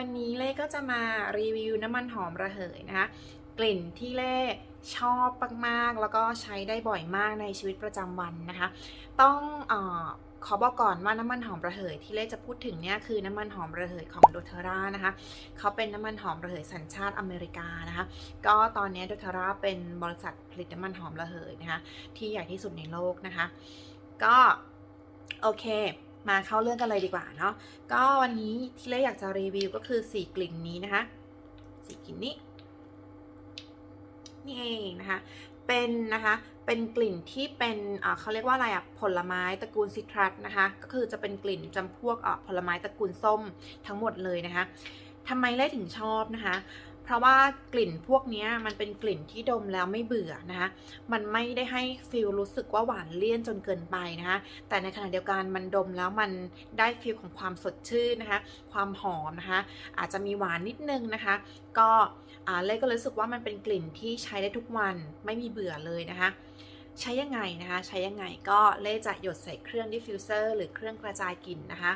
วันนี้เล่ก็จะมารีวิวน้ำมันหอมระเหยนะคะ กลิ่นที่เล่ชอบมากๆ แล้วก็ใช้ได้บ่อยมากในชีวิตประจำวันนะคะ ต้องออขอบอกก่อนว่าน้ำมันหอมระเหยที่เล่จะพูดถึงเนี่ยคือน้ำมันหอมระเหยของโดเทรานะคะ เขาเป็นน้ำมันหอมระเหยสัญชาติอเมริกานะคะ ก็ตอนนี้โดเทราเป็นบริษัทผลิตน้ำมันหอมระเหยนะคะ ที่ใหญ่ที่สุดในโลกนะคะ ก็โอเค มาเข้าเรื่องกันเลยดีกว่าเนาะก็วันนี้ที่เล่อยากจะรีวิวก็คือสีกลิ่นนี้นะคะสีกลิ่นนี้นี่เองนะคะเป็นนะคะเป็นกลิ่นที่เป็นเขาเรียกว่าอะไรอะผลไม้ตระกูลซิตรัสนะคะก็คือจะเป็นกลิ่นจำพวกผลไม้ตระกูลส้มทั้งหมดเลยนะคะทำไมเล่ถึงชอบนะคะ ราะว่ากลิ่นพวกนี้มันเป็นกลิ่นที่ดมแล้วไม่เบื่อนะคะ มันไม่ได้ให้ฟิลรู้สึกว่าหวานเลี่ยนจนเกินไปนะคะ แต่ในขณะเดียวกันมันดมแล้วมันได้ฟิลของความสดชื่นนะคะ ความหอมนะคะ อาจจะมีหวานนิดนึงนะคะ ก็เล่ก็รู้สึกว่ามันเป็นกลิ่นที่ใช้ได้ทุกวันไม่มีเบื่อเลยนะคะ ใช้ยังไงนะคะ ใช้ยังไงก็เล่จะหยดใส่เครื่องดิฟฟิวเซอร์หรือเครื่องกระจายกลิ่นนะคะ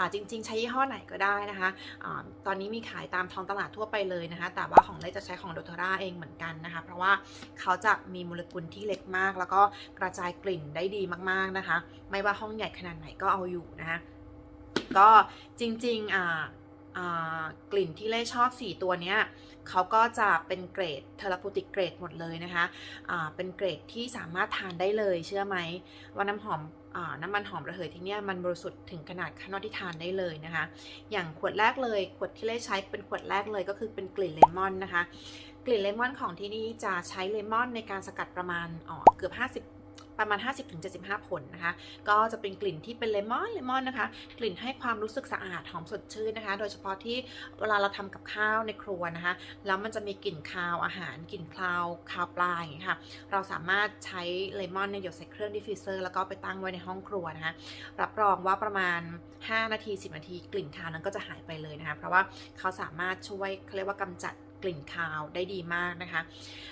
ะจริง ๆ ใช้ยี่ห้อไหนก็ได้นะคะอะตอนนี้มีขายตามท้องตลาดทั่วไปเลยนะคะ แต่ว่าของเล่จะใช้ของโดทราเองเหมือนกันนะคะ เพราะว่าเขาจะมีโมเลกุลที่เล็กมาก แล้วก็กระจายกลิ่นได้ดีมากๆนะคะ ไม่ว่าห้องใหญ่ขนาดไหนก็เอาอยู่นะคะก็จริงๆอ่า กลิ่นที่เล่ชอบ 4 ตัวเนี้ยเขาก็จะเป็นเกรดเทอราพูติกเกรดหมดเลยนะคะอ่าเป็นเกรดที่สามารถทานได้เลยเชื่อไหมว่าน้ำหอมอน้ำมันหอมระเหยที่เนี่ยมันบริสุทธิ์ถึงขนาดข้างนอที่ทานได้เลยนะคะ อย่างขวดแรกเลยขวดที่เล่ใช้เป็นขวดแรกเลยก็คือเป็นกลิ่นเลมอนนะคะ กลิ่นเลมอนของที่นี่จะใช้เลมอนในการสกัดประมาณเกือบ 50 ประมาณ 50-75 ผลนะคะ ก็จะเป็นกลิ่นที่เป็นเลมอนเลมอนนะคะ กลิ่นให้ความรู้สึกสะอาดหอมสดชื่นนะคะ โดยเฉพาะที่เวลาเราทำกับข้าวในครัวนะคะ แล้วมันจะมีกลิ่นคาวอาหารกลิ่นคาวคาวปลาอย่างเงี้ยค่ะ เราสามารถใช้เลมอนเนี่ยหยดใส่เครื่องดิฟฟิวเซอร์แล้วก็ไปตั้งไว้ในห้องครัวนะคะ รับรองว่าประมาณ 5 นาที 10 นาที กลิ่นคาวนั้นก็จะหายไปเลยนะคะ เพราะว่าเขาสามารถช่วยเขาเรียกว่ากำจัด กลิ่นคาวได้ดีมากนะคะ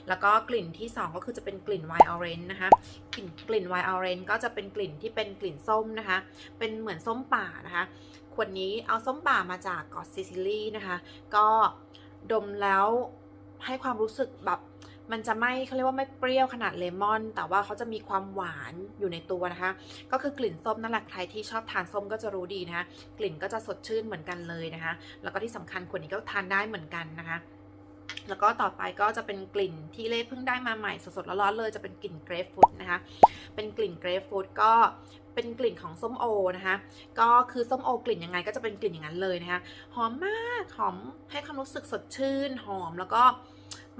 แล้วก็กลิ่นที่ 2 ก็คือจะเป็นกลิ่นไวน์ออเรนจ์นะคะ กลิ่นกลิ่นไวน์ออเรนจ์ก็จะเป็นกลิ่นที่เป็นกลิ่นส้มนะคะ เป็นเหมือนส้มป่านะคะขวดนี้เอาส้มป่ามาจากเกาะซิซิลีนะคะ ก็ดมแล้วให้ความรู้สึกแบบมันจะไม่เขาเรียกว่าไม่เปรี้ยวขนาดเลมอน แต่ว่าเขาจะมีความหวานอยู่ในตัวนะคะ ก็คือกลิ่นส้มนั่นแหละใครที่ชอบทานส้มก็จะรู้ดีนะคะ กลิ่นก็จะสดชื่นเหมือนกันเลยนะคะ แล้วก็ที่สำคัญขวดนี้ก็ทานได้เหมือนกันนะคะ แล้วก็ต่อไปก็จะเป็นกลิ่นที่เล่เพิ่งได้มาใหม่สดๆร้อนๆเลยจะเป็นกลิ่นเกรฟฟรุตนะคะ เป็นกลิ่นเกรฟฟรุตก็เป็นกลิ่นของส้มโอนะคะ ก็คือส้มโอกลิ่นยังไงก็จะเป็นกลิ่นอย่างนั้นเลยนะคะ หอมมากหอมให้ความรู้สึกสดชื่นหอมแล้วก็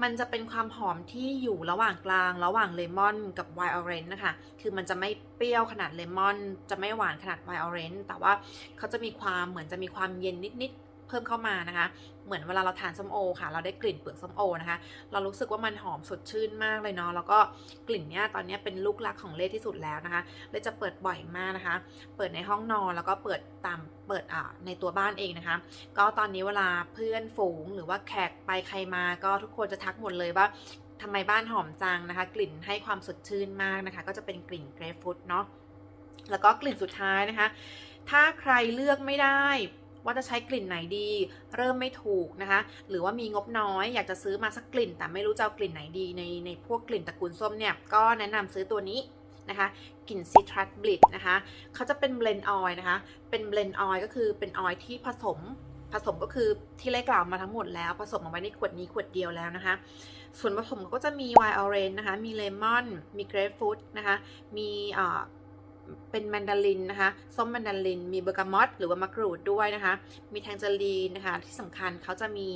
มันจะเป็นความหอมที่อยู่ระหว่างกลาง ระหว่างเลมอนกับไวน์ออเรนจ์นะคะ คือมันจะไม่เปรี้ยวขนาดเลมอน จะไม่หวานขนาดไวน์ออเรนจ์แต่ว่าเขาจะมีความเหมือนจะมีความเย็นนิดๆ เพิ่มเข้ามานะคะ เหมือนเวลาเราทานส้มโอค่ะ เราได้กลิ่นเปลือกส้มโอนะคะ เรารู้สึกว่ามันหอมสดชื่นมากเลยเนาะ แล้วก็กลิ่นเนี้ยตอนเนี้ยเป็นลูกรักของเล่ที่สุดแล้วนะคะ เล่จะเปิดบ่อยมากนะคะ เปิดในห้องนอนแล้วก็เปิดตามเปิดอ่าในตัวบ้านเองนะคะ ก็ตอนนี้เวลาเพื่อนฝูงหรือว่าแขกไปใครมาก็ทุกคนจะทักหมดเลยว่าทำไมบ้านหอมจังนะคะ กลิ่นให้ความสดชื่นมากนะคะ ก็จะเป็นกลิ่นเกรฟฟรุตเนาะแล้วก็กลิ่นสุดท้ายนะคะ ถ้าใครเลือกไม่ได้ ว่าจะใช้กลิ่นไหนดี เริ่มไม่ถูกนะคะ หรือว่ามีงบน้อยอยากจะซื้อมาสักกลิ่น แต่ไม่รู้จะเอากลิ่นไหนดีในในพวกกลิ่นตระกูลส้มเนี่ย ก็แนะนำซื้อตัวนี้นะคะกลิ่นซิตรัสบลิดนะคะเขาจะเป็นเบลนออยนะคะ เป็นเบลนออยก็คือเป็นออยที่ผสมผสมก็คือที่เล่กล่าวมาทั้งหมดแล้ว ผสมเอาไว้ในขวดนี้ขวดเดียวแล้วนะคะ ส่วนผสมก็จะมีไวน์ออเรนจ์นะคะ มีเลมอน มีเกรฟฟรุตนะคะ มี เป็นแมนดารินนะคะ ส้มแมนดาริน มีเบอร์กามอตหรือว่ามะกรูดด้วยนะคะ มีแทงเจอรีนนะคะ ที่สำคัญเขาจะมี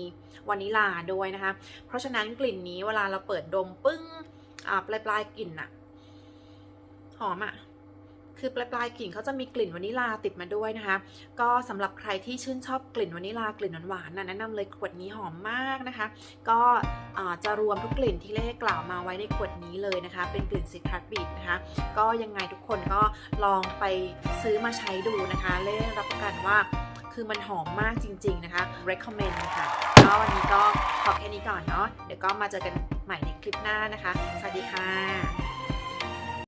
วานิลาด้วยนะคะ เพราะฉะนั้นกลิ่นนี้เวลาเราเปิดดมปึ้งอ่าปลายปลายกลิ่นอะหอมอะ คือปลายปลายกลิ่นเขาจะมีกลิ่นวานิลาติดมาด้วยนะคะ ก็สำหรับใครที่ชื่นชอบกลิ่นวานิลากลิ่นหวานๆน่ะแนะนำเลยขวดนี้หอมมากนะคะ ก็จะรวมทุกกลิ่นที่เล่กล่าวมาไว้ในขวดนี้เลยนะคะ เป็นกลิ่นซิตรัสบีทนะคะ ก็ยังไงทุกคนก็ลองไปซื้อมาใช้ดูนะคะ เล่รับประกันว่าคือมันหอมมากจริง ๆนะคะ recommend ค่ะก็วันนี้ก็ขอแค่นี้ก่อนเนาะเดี๋ยวก็มาเจอกันใหม่ในคลิปหน้านะคะ สวัสดีค่ะ